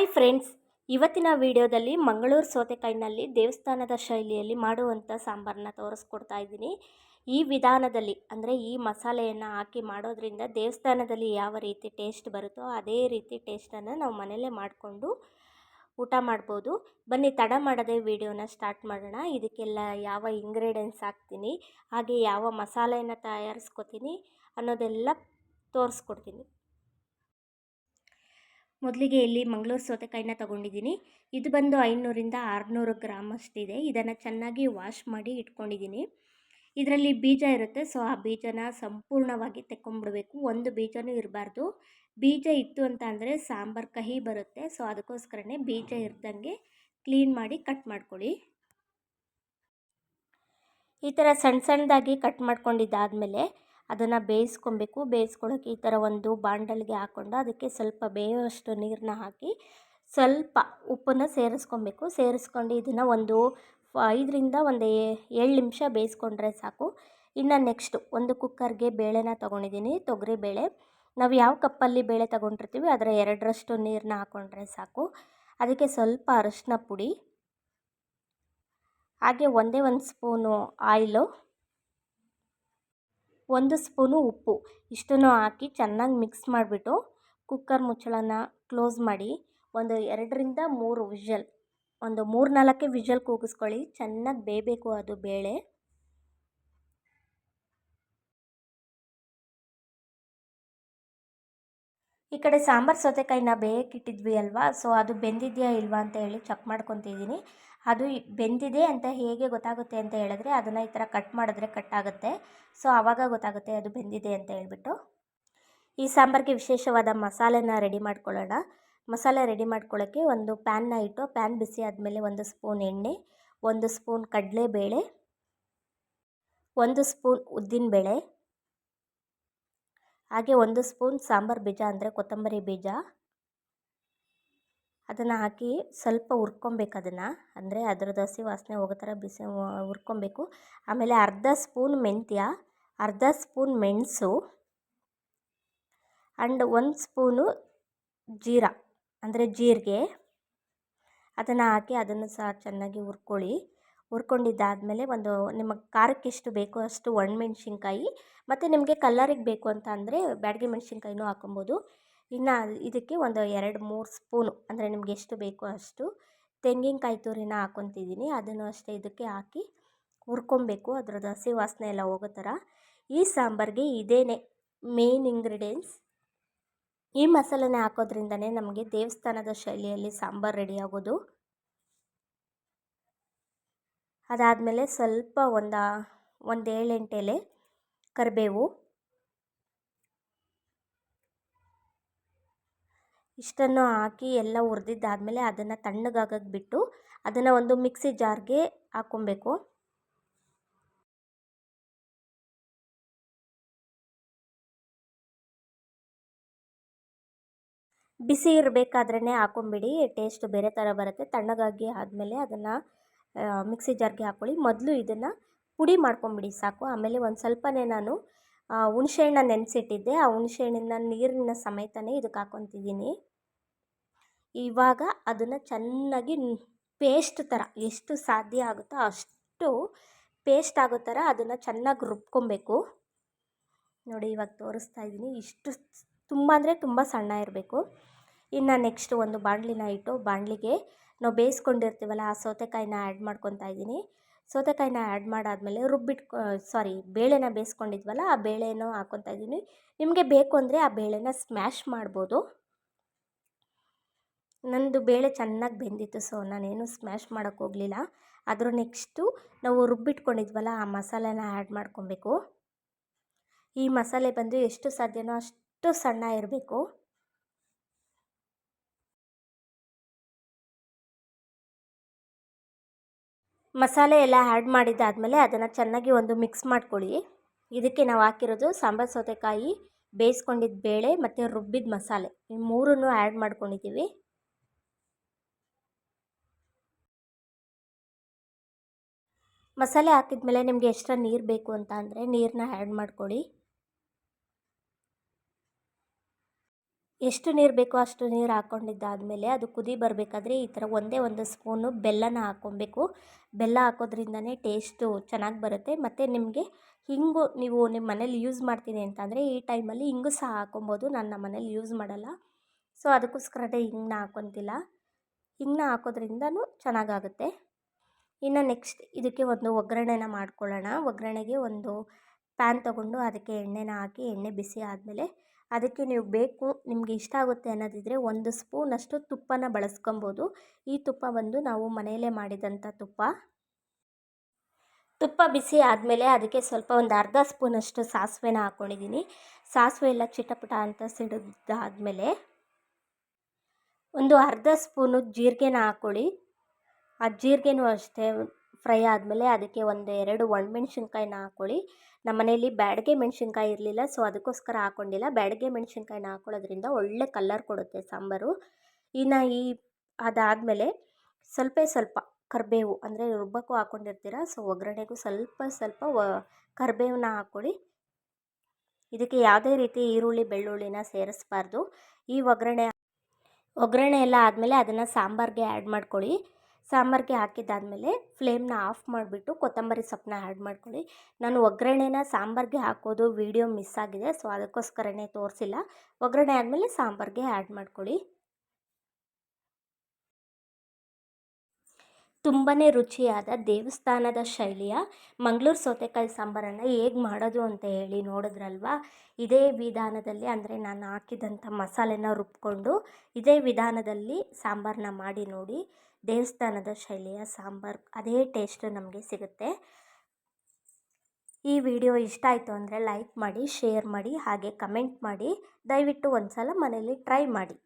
Hi friends. ಇವತ್ತಿನ ವಿಡಿಯೋದಲ್ಲಿ ಮಂಗಳೂರು ಸೌತೆಕಾಯಿನಲ್ಲಿ ದೇವಸ್ಥಾನದ ಶೈಲಿಯಲ್ಲಿ ಮಾಡುವಂಥ ಸಾಂಬಾರನ್ನ ತೋರಿಸ್ಕೊಡ್ತಾ ಇದ್ದೀನಿ. ಈ ವಿಧಾನದಲ್ಲಿ, ಅಂದರೆ ಈ ಮಸಾಲೆಯನ್ನು ಹಾಕಿ ಮಾಡೋದ್ರಿಂದ ದೇವಸ್ಥಾನದಲ್ಲಿ ಯಾವ ರೀತಿ ಟೇಸ್ಟ್ ಬರುತ್ತೋ ಅದೇ ರೀತಿ ಟೇಸ್ಟನ್ನು ನಾವು ಮನೆಯಲ್ಲೇ ಮಾಡಿಕೊಂಡು ಊಟ ಮಾಡ್ಬೋದು. ಬನ್ನಿ, ತಡ ಮಾಡದೆ ವಿಡಿಯೋನ ಸ್ಟಾರ್ಟ್ ಮಾಡೋಣ. ಇದಕ್ಕೆಲ್ಲ ಯಾವ ಇಂಗ್ರೀಡಿಯೆಂಟ್ಸ್ ಹಾಕ್ತೀನಿ, ಹಾಗೆ ಯಾವ ಮಸಾಲೆಯನ್ನು ತಯಾರಿಸ್ಕೊತೀನಿ ಅನ್ನೋದೆಲ್ಲ ತೋರಿಸ್ಕೊಡ್ತೀನಿ. ಮೊದಲಿಗೆ ಇಲ್ಲಿ ಮಂಗಳೂರು ಸೌತೆಕಾಯಿನ ತೊಗೊಂಡಿದ್ದೀನಿ. ಇದು ಬಂದು ಐನೂರಿಂದ ಆರುನೂರು ಗ್ರಾಮ್ ಅಷ್ಟಿದೆ. ಇದನ್ನು ಚೆನ್ನಾಗಿ ವಾಶ್ ಮಾಡಿ ಇಟ್ಕೊಂಡಿದ್ದೀನಿ. ಇದರಲ್ಲಿ ಬೀಜ ಇರುತ್ತೆ. ಸೊ, ಆ ಬೀಜನ ಸಂಪೂರ್ಣವಾಗಿ ತೆಕ್ಕೊಂಬಿಡ್ಬೇಕು. ಒಂದು ಬೀಜನೂ ಇರಬಾರ್ದು. ಬೀಜ ಇತ್ತು ಅಂತ ಅಂದರೆ ಸಾಂಬಾರು ಕಹಿ ಬರುತ್ತೆ. ಸೊ, ಅದಕ್ಕೋಸ್ಕರನೇ ಬೀಜ ಇರ್ದಂಗೆ ಕ್ಲೀನ್ ಮಾಡಿ ಕಟ್ ಮಾಡ್ಕೊಳ್ಳಿ. ಈ ಥರ ಸಣ್ಣ ಸಣ್ಣದಾಗಿ ಕಟ್ ಮಾಡ್ಕೊಂಡಿದ್ದಾದಮೇಲೆ ಅದನ್ನು ಬೇಯಿಸ್ಕೊಬೇಕು. ಬೇಯಿಸ್ಕೊಳ್ಳೋಕೆ ಈ ಥರ ಒಂದು ಬಾಂಡಲ್ಗೆ ಹಾಕ್ಕೊಂಡು ಅದಕ್ಕೆ ಸ್ವಲ್ಪ ಬೇಯುವಷ್ಟು ನೀರನ್ನ ಹಾಕಿ ಸ್ವಲ್ಪ ಉಪ್ಪನ್ನು ಸೇರಿಸ್ಕೊಬೇಕು. ಸೇರಿಸ್ಕೊಂಡು ಇದನ್ನು ಒಂದು ಐದರಿಂದ ಒಂದು ಏಳು ನಿಮಿಷ ಬೇಯಿಸ್ಕೊಂಡ್ರೆ ಸಾಕು. ಇನ್ನು ನೆಕ್ಸ್ಟು ಒಂದು ಕುಕ್ಕರ್ಗೆ ಬೇಳೆನ ತೊಗೊಂಡಿದ್ದೀನಿ, ತೊಗರಿ ಬೇಳೆ. ನಾವು ಯಾವ ಕಪ್ಪಲ್ಲಿ ಬೇಳೆ ತೊಗೊಂಡಿರ್ತೀವಿ, ಅದರ ಎರಡರಷ್ಟು ನೀರನ್ನ ಹಾಕ್ಕೊಂಡ್ರೆ ಸಾಕು. ಅದಕ್ಕೆ ಸ್ವಲ್ಪ ಅರಶಿನ ಪುಡಿ, ಹಾಗೆ ಒಂದೇ ಒಂದು ಸ್ಪೂನು ಆಯಿಲು. ಒಂದು ಸ್ಪೂನು ಉಪ್ಪು, ಇಷ್ಟನ್ನು ಹಾಕಿ ಚೆನ್ನಾಗಿ ಮಿಕ್ಸ್ ಮಾಡಿಬಿಟ್ಟು ಕುಕ್ಕರ್ ಮುಚ್ಚಳನ ಕ್ಲೋಸ್ ಮಾಡಿ ಒಂದು ಎರಡರಿಂದ ಮೂರು ವಿಷಲ್, ಒಂದು ಮೂರು ನಾಲ್ಕೇ ವಿಷಲ್ ಕೂಗಿಸ್ಕೊಳ್ಳಿ, ಚೆನ್ನಾಗಿ ಬೇಯಬೇಕು ಅದು ಬೇಳೆ. ಈ ಕಡೆ ಸಾಂಬಾರು ಸೌತೆಕಾಯಿನ ಬೇಯಕ್ಕಿಟ್ಟಿದ್ವಿ ಅಲ್ವಾ? ಸೊ ಅದು ಬೆಂದಿದೆಯಾ ಇಲ್ವಾ ಅಂತ ಹೇಳಿ ಚೆಕ್ ಮಾಡ್ಕೊತಿದ್ದೀನಿ. ಅದು ಬೆಂದಿದೆ ಅಂತ ಹೇಗೆ ಗೊತ್ತಾಗುತ್ತೆ ಅಂತ ಹೇಳಿದ್ರೆ ಅದನ್ನು ಈ ಥರ ಕಟ್ ಮಾಡಿದ್ರೆ ಕಟ್ ಆಗುತ್ತೆ. ಸೊ ಆವಾಗ ಗೊತ್ತಾಗುತ್ತೆ ಅದು ಬೆಂದಿದೆ ಅಂತ ಹೇಳ್ಬಿಟ್ಟು. ಈ ಸಾಂಬಾರಿಗೆ ವಿಶೇಷವಾದ ಮಸಾಲೆನ ರೆಡಿ ಮಾಡ್ಕೊಳ್ಳೋಣ. ಮಸಾಲೆ ರೆಡಿ ಮಾಡ್ಕೊಳ್ಳೋಕ್ಕೆ ಒಂದು ಪ್ಯಾನ್ನ ಇಟ್ಟು ಪ್ಯಾನ್ ಬಿಸಿ ಆದಮೇಲೆ ಒಂದು ಸ್ಪೂನ್ ಎಣ್ಣೆ, ಒಂದು ಸ್ಪೂನ್ ಕಡಲೆಬೇಳೆ, ಒಂದು ಸ್ಪೂನ್ ಉದ್ದಿನಬೇಳೆ ಹಾಗೆ ಒಂದು ಸ್ಪೂನ್ ಸಾಂಬಾರು ಬೀಜ ಅಂದರೆ ಕೊತ್ತಂಬರಿ ಬೀಜ. ಅದನ್ನು ಹಾಕಿ ಸ್ವಲ್ಪ ಹುರ್ಕೊಬೇಕು ಅದನ್ನು. ಅಂದರೆ ಅದ್ರದ್ದು ಹಸಿ ವಾಸನೆ ಹೋಗೋ ಥರ ಬಿಸಿ ಹುರ್ಕೊಬೇಕು. ಆಮೇಲೆ ಅರ್ಧ ಸ್ಪೂನ್ ಮೆಂತ್ಯ, ಅರ್ಧ ಸ್ಪೂನ್ ಮೆಣಸು ಆ್ಯಂಡ್ ಒಂದು ಸ್ಪೂನು ಜೀರಾ, ಅಂದರೆ ಜೀರಿಗೆ. ಅದನ್ನು ಹಾಕಿ ಅದನ್ನು ಸಹ ಚೆನ್ನಾಗಿ ಹುರ್ಕೊಳ್ಳಿ. ಹುರ್ಕೊಂಡಿದ್ದಾದಮೇಲೆ ಒಂದು ನಿಮಗೆ ಖಾರಕ್ಕೆ ಎಷ್ಟು ಬೇಕೋ ಅಷ್ಟು ಒಣಮೆಣ್ಸಿನ್ಕಾಯಿ, ಮತ್ತು ನಿಮಗೆ ಕಲ್ಲರಿಗೆ ಬೇಕು ಅಂತ ಅಂದರೆ ಬ್ಯಾಡಗಿ ಮೆಣಸಿನ್ಕಾಯಿನೂ ಹಾಕೊಬೋದು ಇನ್ನು ಇದಕ್ಕೆ ಒಂದು ಎರಡು ಮೂರು ಸ್ಪೂನು, ಅಂದರೆ ನಿಮ್ಗೆ ಎಷ್ಟು ಬೇಕೋ ಅಷ್ಟು ತೆಂಗಿನಕಾಯಿ ತುರಿನ ಹಾಕೊತಿದ್ದೀನಿ ಅದನ್ನು ಅಷ್ಟೇ ಇದಕ್ಕೆ ಹಾಕಿ ಹುರ್ಕೊಬೇಕು. ಅದ್ರದ್ದು ಹಸಿ ವಾಸನೆ ಎಲ್ಲ ಹೋಗೋ ಥರ. ಈ ಸಾಂಬಾರಿಗೆ ಇದೇನೆ ಮೇನ್ ಇಂಗ್ರೀಡಿಯೆಂಟ್ಸ್. ಈ ಮಸಾಲೆನ ಹಾಕೋದ್ರಿಂದನೇ ನಮಗೆ ದೇವಸ್ಥಾನದ ಶೈಲಿಯಲ್ಲಿ ಸಾಂಬಾರು ರೆಡಿ ಆಗೋದು. ಅದಾದಮೇಲೆ ಸ್ವಲ್ಪ ಒಂದು ಒಂದು ಏಳೆಂಟೆಲೆ ಕರಿಬೇವು. ಇಷ್ಟನ್ನು ಹಾಕಿ ಎಲ್ಲ ಹುರ್ದಿದ್ದಾದ್ಮೇಲೆ ಅದನ್ನು ತಣ್ಣಗಾಗಕ್ಕೆ ಬಿಟ್ಟು ಅದನ್ನು ಒಂದು ಮಿಕ್ಸಿ ಜಾರ್ಗೆ ಹಾಕ್ಕೊಬೇಕು. ಬಿಸಿ ಇರಬೇಕಾದ್ರೇ ಹಾಕೊಂಬಿಡಿ ಟೇಸ್ಟ್ ಬೇರೆ ಥರ ಬರುತ್ತೆ. ತಣ್ಣಗಾಗಿ ಆದಮೇಲೆ ಅದನ್ನು ಮಿಕ್ಸಿ ಜಾರ್ಗೆ ಹಾಕ್ಕೊಳ್ಳಿ. ಮೊದಲು ಇದನ್ನು ಪುಡಿ ಮಾಡ್ಕೊಂಬಿಡಿ ಸಾಕು. ಆಮೇಲೆ ಒಂದು ಸ್ವಲ್ಪನೇ ನಾನು ಹುಣಸೆಹಣ್ಣ ನೆನೆಸಿಟ್ಟಿದ್ದೆ. ಆ ಹುಣಸೆಹಣ್ಣಿನ ನೀರಿನ ಸಮೇತನೇ ಇದಕ್ಕೆ ಹಾಕ್ಕೊತಿದ್ದೀನಿ. ಇವಾಗ ಅದನ್ನು ಚೆನ್ನಾಗಿ ಪೇಸ್ಟ್ ಥರ ಎಷ್ಟು ಸಾಧ್ಯ ಆಗುತ್ತೋ ಅಷ್ಟು ಪೇಸ್ಟ್ ಆಗೋ ಥರ ಅದನ್ನು ಚೆನ್ನಾಗಿ ರುಬ್ಕೊಬೇಕು. ನೋಡಿ ಇವಾಗ ತೋರಿಸ್ತಾ ಇದ್ದೀನಿ. ಇಷ್ಟು ತುಂಬ ಅಂದರೆ ತುಂಬ ಸಣ್ಣ ಇರಬೇಕು. ಇನ್ನು ನೆಕ್ಸ್ಟ್ ಒಂದು ಬಾಣಲಿನ ಇಟ್ಟು ಬಾಣಲಿಗೆ ನಾವು ಬೇಯಿಸ್ಕೊಂಡಿರ್ತೀವಲ್ಲ ಆ ಸೌತೆಕಾಯಿನ ಆ್ಯಡ್ ಮಾಡ್ಕೊತಾ ಇದ್ದೀನಿ. ಸೌತೆಕಾಯಿನ ಆ್ಯಡ್ ಮಾಡಾದಮೇಲೆ ರುಬ್ಬಿಟ್ಕೊ ಸಾರಿ ಬೇಳೆನ ಬೇಯಿಸ್ಕೊಂಡಿದ್ವಲ್ಲ ಆ ಬೇಳೆನೂ ಹಾಕ್ಕೊತಾ ಇದ್ದೀನಿ. ನಿಮಗೆ ಬೇಕು ಅಂದರೆ ಆ ಬೇಳೆನ ಸ್ಮ್ಯಾಶ್ ಮಾಡ್ಬೋದು. ನಂದು ಬೇಳೆ ಚೆನ್ನಾಗಿ ಬೆಂದಿತ್ತು ಸೊ ನಾನೇನು ಸ್ಮ್ಯಾಶ್ ಮಾಡೋಕ್ಕೆ ಹೋಗಲಿಲ್ಲ. ಅದ್ರ ನೆಕ್ಸ್ಟು ನಾವು ರುಬ್ಬಿಟ್ಕೊಂಡಿದ್ವಲ್ಲ, ಆ ಮಸಾಲೆನ ಆ್ಯಡ್ ಮಾಡ್ಕೊಬೇಕು. ಈ ಮಸಾಲೆ ಬಂದು ಎಷ್ಟು ಸಾಧ್ಯನೋ ಅಷ್ಟು ಸಣ್ಣ ಇರಬೇಕು. ಮಸಾಲೆ ಎಲ್ಲ ಆ್ಯಡ್ ಮಾಡಿದ್ದಾದಮೇಲೆ ಅದನ್ನು ಚೆನ್ನಾಗಿ ಒಂದು ಮಿಕ್ಸ್ ಮಾಡ್ಕೊಳ್ಳಿ. ಇದಕ್ಕೆ ನಾವು ಹಾಕಿರೋದು ಸಾಂಬಾರು ಸೌತೆಕಾಯಿ ಬೇಯಿಸ್ಕೊಂಡಿದ್ದ ಬೇಳೆ ಮತ್ತು ರುಬ್ಬಿದ ಮಸಾಲೆ. ಈ ಮೂರನ್ನು ಆ್ಯಡ್ ಮಾಡ್ಕೊಂಡಿದ್ದೀವಿ ಮಸಾಲೆ ಹಾಕಿದ್ಮೇಲೆ ನಿಮಗೆ ಎಕ್ಸ್ಟ್ರಾ ನೀರು ಬೇಕು ಅಂತ ಅಂದರೆ ನೀರನ್ನ ಆ್ಯಡ್ ಮಾಡ್ಕೊಳ್ಳಿ ಎಷ್ಟು ನೀರು ಬೇಕೋ ಅಷ್ಟು ನೀರು ಹಾಕ್ಕೊಂಡಿದ್ದಾದಮೇಲೆ ಅದು ಕುದಿ ಬರಬೇಕಾದ್ರೆ ಈ ಥರ ಒಂದೇ ಒಂದು ಸ್ಪೂನು ಬೆಲ್ಲನ ಹಾಕ್ಕೊಬೇಕು. ಬೆಲ್ಲ ಹಾಕೋದ್ರಿಂದನೇ ಟೇಸ್ಟು ಚೆನ್ನಾಗಿ ಬರುತ್ತೆ. ಮತ್ತು ನಿಮಗೆ ಹಿಂಗು ನೀವು ನಿಮ್ಮ ಮನೇಲಿ ಯೂಸ್ ಮಾಡ್ತೀನಿ ಅಂತಂದರೆ ಈ ಟೈಮಲ್ಲಿ ಹಿಂಗು ಸಹ ಹಾಕೊಬೋದು ನಾನು ನಮ್ಮ ಮನೇಲಿ ಯೂಸ್ ಮಾಡಲ್ಲ. ಸೊ ಅದಕ್ಕೋಸ್ಕರ ಹಿಂಗನ್ನ ಹಾಕೊತಿಲ್ಲ. ಹಿಂಗನ್ನ ಹಾಕೋದ್ರಿಂದನೂ ಚೆನ್ನಾಗಾಗುತ್ತೆ. ಇನ್ನು ನೆಕ್ಸ್ಟ್ ಇದಕ್ಕೆ ಒಂದು ಒಗ್ಗರಣೆನ ಮಾಡ್ಕೊಳ್ಳೋಣ. ಒಗ್ಗರಣೆಗೆ ಒಂದು ಪ್ಯಾನ್ ತೊಗೊಂಡು ಅದಕ್ಕೆ ಎಣ್ಣೆನ ಹಾಕಿ, ಎಣ್ಣೆ ಬಿಸಿ ಆದಮೇಲೆ ಅದಕ್ಕೆ ನೀವು ಬೇಕು, ನಿಮಗೆ ಇಷ್ಟ ಆಗುತ್ತೆ ಅನ್ನೋದಿದ್ದರೆ ಒಂದು ಸ್ಪೂನಷ್ಟು ತುಪ್ಪನ ಬಳಸ್ಕೊಬೋದು. ಈ ತುಪ್ಪ ಬಂದು ನಾವು ಮನೆಯಲ್ಲೇ ಮಾಡಿದಂಥ ತುಪ್ಪ. ತುಪ್ಪ ಬಿಸಿ ಆದಮೇಲೆ ಅದಕ್ಕೆ ಸ್ವಲ್ಪ ಒಂದು ಅರ್ಧ ಸ್ಪೂನಷ್ಟು ಸಾಸಿವೆನ ಹಾಕ್ಕೊಂಡಿದ್ದೀನಿ ಸಾಸಿವೆ ಎಲ್ಲ ಚಿಟಪಟ ಅಂತ ಸಿಡಿದಾದಮೇಲೆ ಒಂದು ಅರ್ಧ ಸ್ಪೂನು ಜೀರಿಗೆನ ಹಾಕ್ಕೊಳ್ಳಿ ಆ ಜೀರಿಗೆನೂ ಅಷ್ಟೇ ಫ್ರೈ ಆದಮೇಲೆ ಅದಕ್ಕೆ ಒಂದು ಎರಡು ಒಣಮೆಣ್ಸಿನ್ಕಾಯಿನ ಹಾಕ್ಕೊಳ್ಳಿ. ನಮ್ಮ ಮನೇಲಿ ಬ್ಯಾಡಗೆ ಮೆಣಸಿನ್ಕಾಯಿ ಇರಲಿಲ್ಲ, ಸೊ ಅದಕ್ಕೋಸ್ಕರ ಹಾಕ್ಕೊಂಡಿಲ್ಲ ಬ್ಯಾಡಗೆ ಮೆಣಸಿನ್ಕಾಯಿನ ಹಾಕ್ಕೊಳ್ಳೋದ್ರಿಂದ ಒಳ್ಳೆ ಕಲ್ಲರ್ ಕೊಡುತ್ತೆ ಸಾಂಬಾರು. ಇನ್ನು ಈ ಅದಾದಮೇಲೆ ಸ್ವಲ್ಪ ಸ್ವಲ್ಪ ಕರಿಬೇವು, ಅಂದರೆ ರುಬ್ಬಕ್ಕೂ ಹಾಕ್ಕೊಂಡಿರ್ತೀರ ಸೊ ಒಗ್ಗರಣೆಗೂ ಸ್ವಲ್ಪ ಸ್ವಲ್ಪ ಕರಿಬೇವನ್ನ ಹಾಕ್ಕೊಳ್ಳಿ. ಇದಕ್ಕೆ ಯಾವುದೇ ರೀತಿ ಈರುಳ್ಳಿ, ಬೆಳ್ಳುಳ್ಳಿನ ಸೇರಿಸ್ಬಾರ್ದು. ಈ ಒಗ್ಗರಣೆ ಒಗ್ಗರಣೆ ಎಲ್ಲ ಆದಮೇಲೆ ಅದನ್ನು ಸಾಂಬಾರಿಗೆ ಆ್ಯಡ್ ಮಾಡ್ಕೊಳ್ಳಿ. ಸಾಂಬಾರಿಗೆ ಹಾಕಿದ್ದಾದಮೇಲೆ ಫ್ಲೇಮ್ನ ಆಫ್ ಮಾಡಿಬಿಟ್ಟು ಕೊತ್ತಂಬರಿ ಸೊಪ್ಪನ್ನ ಆ್ಯಡ್ ಮಾಡ್ಕೊಳ್ಳಿ. ನಾನು ಒಗ್ಗರಣೆನ ಸಾಂಬಾರಿಗೆ ಹಾಕೋದು ವೀಡಿಯೋ ಮಿಸ್ ಆಗಿದೆ, ಸೊ ಅದಕ್ಕೋಸ್ಕರನೇ ತೋರಿಸಿಲ್ಲ. ಒಗ್ಗರಣೆ ಆದಮೇಲೆ ಸಾಂಬಾರಿಗೆ ಆ್ಯಡ್ ಮಾಡ್ಕೊಳ್ಳಿ. ತುಂಬಾ ರುಚಿಯಾದ ದೇವಸ್ಥಾನದ ಶೈಲಿಯ ಮಂಗಳೂರು ಸೌತೆಕಾಯಿ ಸಾಂಬಾರನ್ನು ಹೇಗೆ ಮಾಡೋದು ಅಂತ ಹೇಳಿ ನೋಡಿದ್ರಲ್ವಾ? ಇದೇ ವಿಧಾನದಲ್ಲಿ ಅಂದರೆ ನಾನು ಹಾಕಿದಂಥ ಮಸಾಲೆನ ರುಬ್ಕೊಂಡು ಇದೇ ವಿಧಾನದಲ್ಲಿ ಸಾಂಬಾರನ್ನ ಮಾಡಿ ನೋಡಿ. ದೇವಸ್ಥಾನದ ಶೈಲಿಯ ಸಾಂಬಾರು ಅದೇ ಟೇಸ್ಟ್ ನಮಗೆ ಸಿಗುತ್ತೆ. ಈ ವಿಡಿಯೋ ಇಷ್ಟ ಆಯಿತು ಅಂದರೆ ಲೈಕ್ ಮಾಡಿ, ಶೇರ್ ಮಾಡಿ, ಹಾಗೆ ಕಮೆಂಟ್ ಮಾಡಿ. ದಯವಿಟ್ಟು ಒಂದು ಸಲ ಮನೇಲಿ ಟ್ರೈ ಮಾಡಿ.